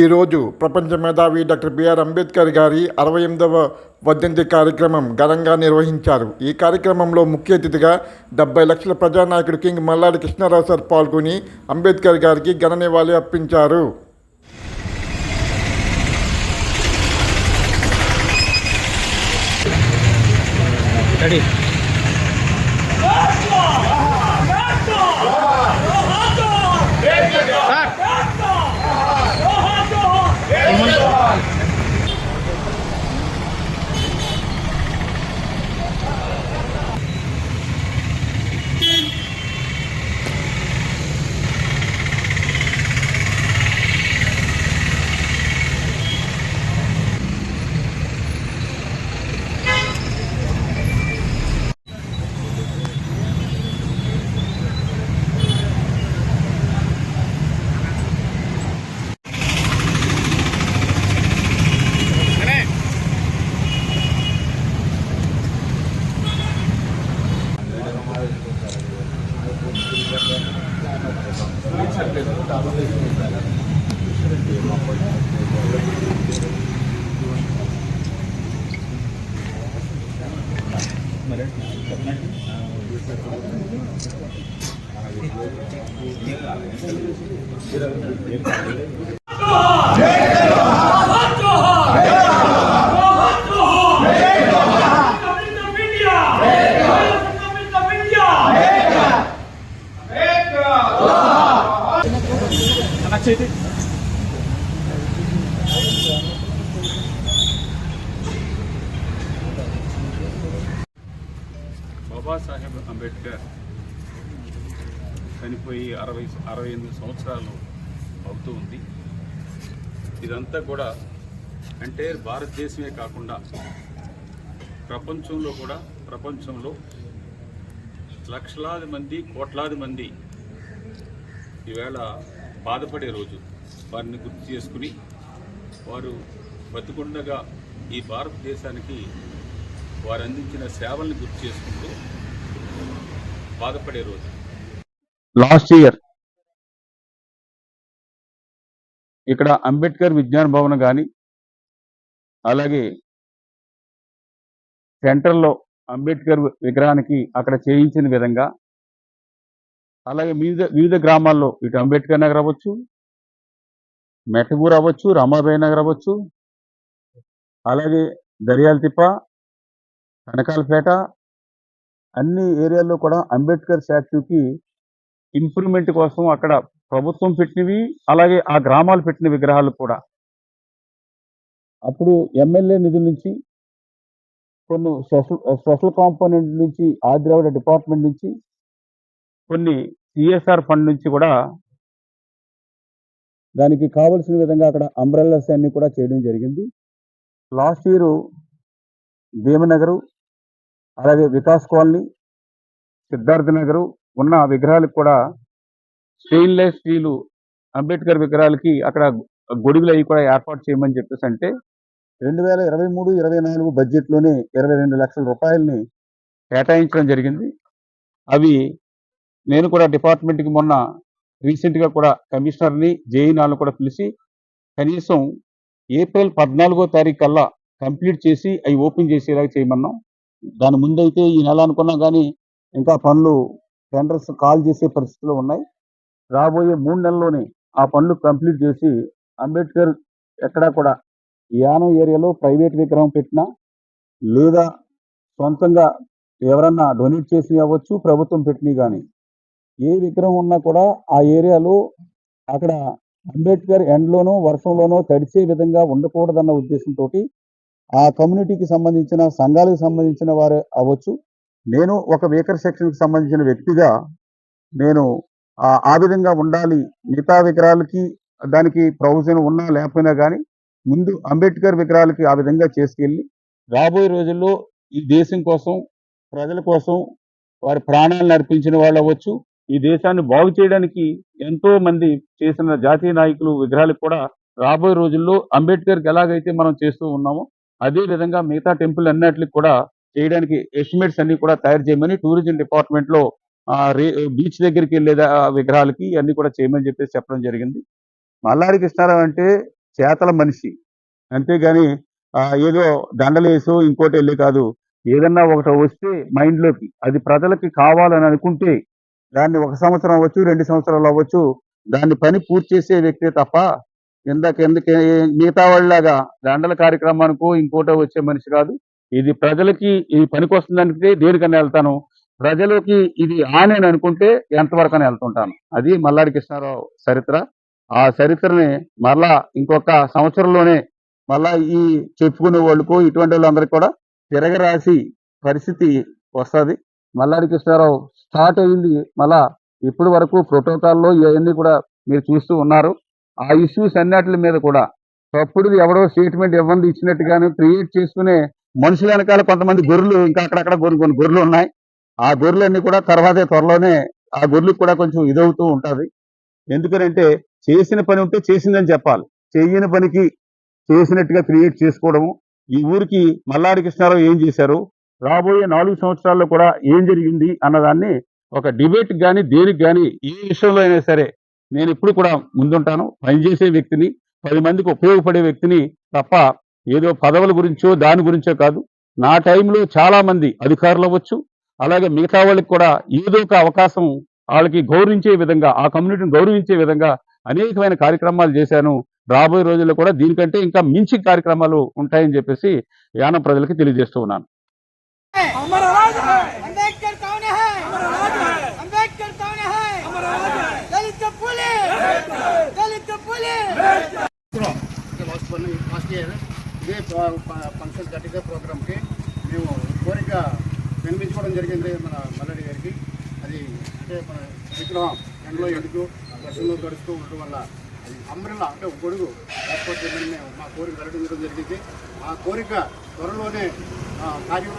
ఈరోజు ప్రపంచ మేధావి డాక్టర్ బిఆర్ అంబేద్కర్ గారి అరవై ఎనిమిదవ వర్ధంతి కార్యక్రమం ఘనంగా నిర్వహించారు. ఈ కార్యక్రమంలో ముఖ్య అతిథిగా డెబ్బై లక్షల ప్రజానాయకుడు కింగ్ మల్లాడి కృష్ణారావు సార్ పాల్గొని అంబేద్కర్ గారికి ఘన నివాళి అర్పించారు. రెడీ చేతి బాబాసాహెబ్ అంబేద్కర్ చనిపోయి అరవై అరవై ఎనిమిది సంవత్సరాలు అవుతూ ఉంది. ఇదంతా కూడా అంటే భారతదేశమే కాకుండా ప్రపంచంలో కూడా ప్రపంచంలో లక్షలాది మంది కోట్లాది మంది ఈవేళ బాధపడే రోజు. వారిని గుర్తు చేసుకుని వారు బతికుండగా ఈ భారతదేశానికి వారు అందించిన సేవల్ని గుర్తు చేసుకుంటూ బాధపడే రోజు. లాస్ట్ ఇయర్ ఇక్కడ అంబేద్కర్ విజ్ఞాన భవన్ కానీ అలాగే సెంటర్లో అంబేద్కర్ విగ్రహానికి అక్కడ చేయించిన విధంగా అలాగే వివిధ వివిధ గ్రామాల్లో ఇటు అంబేద్కర్ నగర్ అవ్వచ్చు మెటగూర్ అవ్వచ్చు రామాబాయి నగర్ అవ్వచ్చు అలాగే దర్యాలతిప్ప కనకాలపేట అన్ని ఏరియాల్లో కూడా అంబేద్కర్ స్టాచ్యూకి ఇంప్రూవ్మెంట్ కోసం అక్కడ ప్రభుత్వం పెట్టినవి అలాగే ఆ గ్రామాలు పెట్టిన విగ్రహాలు కూడా. అప్పుడు ఎమ్మెల్యే నిధుల నుంచి కొన్ని స్పెషల్ స్పెషల్ కాంపోనెంట్ నుంచి ఆదిరావిడ డిపార్ట్మెంట్ నుంచి కొన్ని సిఎస్ఆర్ ఫండ్ నుంచి కూడా దానికి కావలసిన విధంగా అక్కడ అంబ్రెల్లాస్ అన్ని కూడా చేయడం జరిగింది. లాస్ట్ ఇయర్ భీమనగరు అలాగే వికాస్ కాలనీ సిద్ధార్థ నగరు ఉన్న విగ్రహాలకు కూడా స్టెయిన్లెస్ స్టీలు అంబేద్కర్ విగ్రహాలకి అక్కడ గొడుగులు అవి కూడా ఏర్పాటు చేయమని చెప్పేసి అంటే రెండు వేల ఇరవై మూడు ఇరవై నాలుగు బడ్జెట్లోనే ఇరవై రెండు లక్షల రూపాయలని కేటాయించడం జరిగింది. అవి నేను కూడా డిపార్ట్మెంట్కి మొన్న రీసెంట్గా కూడా కమిషనర్ని జేఈనాలను కూడా పిలిచి కనీసం ఏప్రిల్ పద్నాలుగో తారీఖు కల్లా కంప్లీట్ చేసి అవి ఓపెన్ చేసేలాగా చేయమన్నాం. దాని ముందైతే ఈ నెల అనుకున్నాం కానీ ఇంకా పనులు టెండర్స్ కాల్ చేసే పరిస్థితిలో ఉన్నాయి. రాబోయే మూడు నెలల్లోనే ఆ పనులు కంప్లీట్ చేసి అంబేద్కర్ ఎక్కడా కూడా యానం ఏరియాలో ప్రైవేట్ విగ్రహం పెట్టినా లేదా సొంతంగా ఎవరన్నా డొనేట్ చేసి అవ్వచ్చు ప్రభుత్వం పెట్టినవి కానీ ఏ విగ్రహం ఉన్నా కూడా ఆ ఏరియాలో అక్కడ అంబేద్కర్ ఎండ్లోనో వర్షంలోనో తడిచే విధంగా ఉండకూడదన్న ఉద్దేశంతో ఆ కమ్యూనిటీకి సంబంధించిన సంఘాలకు సంబంధించిన వారే అవ్వచ్చు. నేను ఒక వేకర్ సెక్షన్కి సంబంధించిన వ్యక్తిగా నేను ఆ ఆ విధంగా ఉండాలి. మిగతా విగ్రహాలకి దానికి ప్రొవిజన్ ఉన్నా లేకపోయినా కానీ ముందు అంబేద్కర్ విగ్రహాలకి ఆ విధంగా చేసుకెళ్ళి రాబోయే రోజుల్లో ఈ దేశం కోసం ప్రజల కోసం వారి ప్రాణాలను అర్పించిన వాళ్ళు అవ్వచ్చు. ఈ దేశాన్ని బాగు చేయడానికి ఎంతో మంది చేసిన జాతీయ నాయకులు విగ్రహాలకు కూడా రాబోయే రోజుల్లో అంబేద్కర్కి ఎలాగైతే మనం చేస్తూ ఉన్నామో అదే విధంగా మిగతా టెంపుల్ అన్నిటికి కూడా చేయడానికి ఎస్టిమేట్స్ అన్ని కూడా తయారు చేయమని టూరిజం డిపార్ట్మెంట్లో రే బీచ్ దగ్గరికి వెళ్ళే విగ్రహాలకి అన్ని కూడా చేయమని చెప్పేసి చెప్పడం జరిగింది. మల్లారి కృష్ణారావు అంటే చేతల మనిషి. అంతేగాని ఏదో దండలేసో ఇంకోటి వెళ్ళి కాదు. ఏదన్నా ఒకటి వస్తే మైండ్లోకి అది ప్రజలకి కావాలని అనుకుంటే దాన్ని ఒక సంవత్సరం అవ్వచ్చు రెండు సంవత్సరాలు అవ్వచ్చు దాన్ని పని పూర్తి చేసే వ్యక్తే తప్ప ఇందాక ఎందుకు మిగతా వాళ్ళలాగా దండల కార్యక్రమానికో ఇంకోటో వచ్చే మనిషి కాదు. ఇది ప్రజలకి ఇది పనికి వస్తుందంటే దేనికన్నా వెళ్తాను? ప్రజలకి ఇది ఆన్ అని అనుకుంటే ఎంతవరకు అని వెళ్తుంటాను. అది మల్లాడి కృష్ణారావు చరిత్ర. ఆ చరిత్రని మళ్ళా ఇంకొక సంవత్సరంలోనే మళ్ళా ఈ చెప్పుకునే వాళ్ళకు ఇటువంటి వాళ్ళందరికీ కూడా తిరగరాసి పరిస్థితి వస్తుంది. మల్లాడి కృష్ణారావు స్టార్ట్ అయింది మళ్ళా ఇప్పటి వరకు ప్రోటోకాల్లో ఇవన్నీ కూడా మీరు చూస్తూ ఉన్నారు. ఆ ఇష్యూస్ అన్నిటి మీద కూడా. తప్పుడు ఎవడో స్టేట్మెంట్ ఇవ్వండి ఇచ్చినట్టుగాను క్రియేట్ చేసుకునే మనుషుల వెనకాల కొంతమంది గొర్రెలు ఇంకా అక్కడక్కడ కొన్ని కొన్ని గొర్రెలు ఉన్నాయి. ఆ గొర్రెలన్నీ కూడా తర్వాతే త్వరలోనే ఆ గొర్రెలకు కూడా కొంచెం ఇదవుతూ ఉంటుంది ఎందుకనంటే చేసిన పని ఉంటే చేసిందని చెప్పాలి. చేయని పనికి చేసినట్టుగా క్రియేట్ చేసుకోవడము. ఈ ఊరికి మల్లాడి కృష్ణారావు ఏం చేశారు? రాబోయే నాలుగు సంవత్సరాల్లో కూడా ఏం జరిగింది అన్నదాన్ని ఒక డిబేట్ కానీ దేనికి కానీ ఏ విషయంలో అయినా సరే నేను ఇప్పుడు కూడా ముందుంటాను. పనిచేసే వ్యక్తిని పది మందికి ఉపయోగపడే వ్యక్తిని తప్ప ఏదో పదవుల గురించో దాని గురించో కాదు. నా టైంలో చాలామంది అధికారులు అవ్వచ్చు. అలాగే మిగతా వాళ్ళకి కూడా ఏదో ఒక అవకాశం వాళ్ళకి గౌరవించే విధంగా ఆ కమ్యూనిటీని గౌరవించే విధంగా అనేకమైన కార్యక్రమాలు చేశాను. రాబోయే రోజుల్లో కూడా దీనికంటే ఇంకా మించి కార్యక్రమాలు ఉంటాయని చెప్పేసి యానం ప్రజలకి తెలియజేస్తూ ఉన్నాను. Last one last year. ఇదే ఫంక్షన్ థర్టీ ప్రోగ్రామ్కి మేము కోరిక వినిపించుకోవడం జరిగింది మన మల్లడి గారికి. అది అంటే మన విగ్రహం ఎండలో ఎందుకు వర్షంలో గడుస్తూ ఉండడం వల్ల అది అంబ్రెల్లా అంటే ఒక గొడుగు ఏర్పాటు చేయమని మేము మా కోరిక వెల్లడించడం జరిగింది. ఆ కోరిక త్వరలోనే ఆ, కార్యం